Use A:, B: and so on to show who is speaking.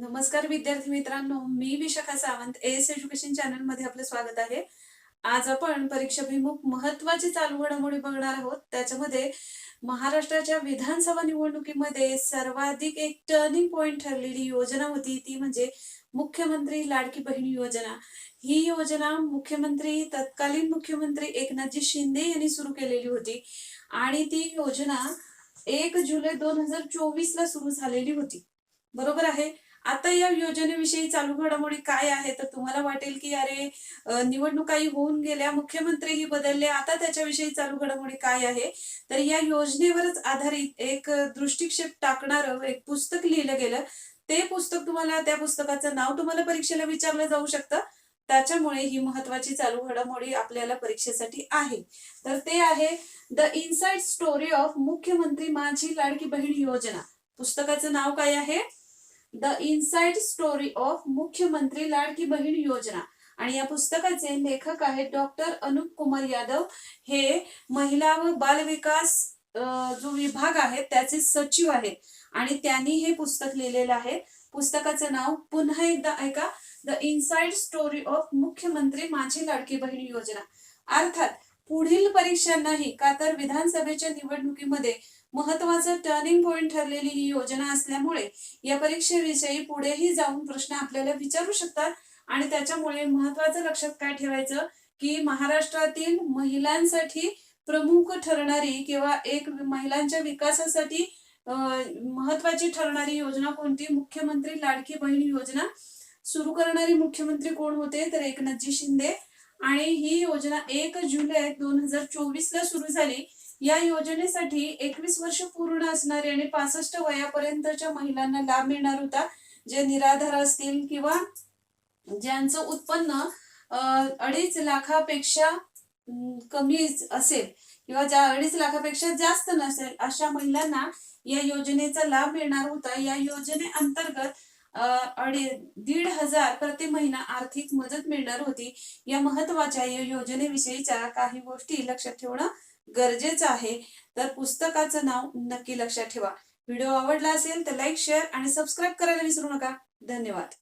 A: नमस्कार विद्यार्थी मित्रांनो मी विशाखा सावंत एस एज्युकेशन चॅनलमध्ये आपलं स्वागत आहे. आज आपण परीक्षाभिमुख महत्वाची चालू घडामोडी बघणार आहोत. त्याच्यामध्ये महाराष्ट्राच्या विधानसभा निवडणुकीमध्ये सर्वाधिक एक टर्निंग पॉइंट ठरलेली योजना होती. ती म्हणजे मुख्यमंत्री लाडकी बहीण योजना. ही योजना मुख्यमंत्री तत्कालीन मुख्यमंत्री एकनाथजी शिंदे यांनी सुरू केलेली होती. आणि ती योजना एक जुलै दोन हजार चोवीस ला सुरू झालेली होती. बरोबर आहे? आता या योजनेविषयी चालू घडामोडी काय आहे? तर तुम्हाला वाटेल की अरे निवडणुकाही होऊन गेल्या मुख्यमंत्रीही बदलले आता त्याच्याविषयी चालू घडामोडी काय आहे? तर या योजनेवरच आधारित एक दृष्टिक्षेप टाकणारं एक पुस्तक लिहिलं गेलं. ते पुस्तक तुम्हाला त्या पुस्तकाचं नाव तुम्हाला परीक्षेला विचारलं जाऊ शकतं. त्याच्यामुळे ही महत्वाची चालू घडामोडी आपल्याला परीक्षेसाठी आहे. तर ते आहे द इनसाइड स्टोरी ऑफ मुख्यमंत्री माझी लाडकी बहीण योजना. पुस्तकाचं नाव काय आहे? द इनसाइड स्टोरी ऑफ मुख्यमंत्री लाडकी बहीण योजना. आणि या पुस्तकाचे लेखक आहेत डॉक्टर अनुप कुमार यादव. हे महिला व बालविकास जो विभाग आहे त्याचे सचिव आहेत. आणि त्यांनी हे पुस्तक लिहिलेलं आहे. पुस्तकाचं नाव पुन्हा एकदा ऐका. द इनसाइड स्टोरी ऑफ मुख्यमंत्री माझी लाडकी बहीण योजना. अर्थात पुढील परीक्षांनाही का तर विधानसभेच्या निवडणुकीमध्ये महत्वाचं टर्निंग पॉइंट ठरलेली ही योजना असल्यामुळे या परीक्षेविषयी पुढेही जाऊन प्रश्न आपल्याला विचारू शकतात. आणि त्याच्यामुळे महत्वाचं लक्षात काय ठेवायचं? की महाराष्ट्रातील महिलांसाठी प्रमुख ठरणारी किंवा एक महिलांच्या विकासासाठी महत्वाची ठरणारी योजना कोणती? मुख्यमंत्री लाडकी बहीण योजना. सुरू करणारी मुख्यमंत्री कोण होते? तर एकनाथजी शिंदे. आणि ही योजना एक जुलै दोन हजार चोवीस ला सुरू झाली. या योजनेसाठी एकवीस वर्ष पूर्ण असणारे आणि पासष्ट वयापर्यंतच्या महिलांना लाभ मिळणार होता. जे निराधार असतील किंवा ज्यांचं उत्पन्न अडीच लाखापेक्षा कमी असेल किंवा ज्या अडीच लाखापेक्षा जास्त नसेल अशा महिलांना या योजनेचा लाभ मिळणार होता. या योजनेअंतर्गत अंतर्गत दीड हजार प्रति महिना आर्थिक मदत मिळणार होती. या महत्त्वाच्या या योजनेविषयीच्या काही गोष्टी लक्षात ठेवणं गरजेचं आहे. तर पुस्तकाचं नाव नक्की लक्षात ठेवा. व्हिडिओ आवडला असेल तर लाईक शेअर आणि सबस्क्राईब करायला विसरू नका. धन्यवाद.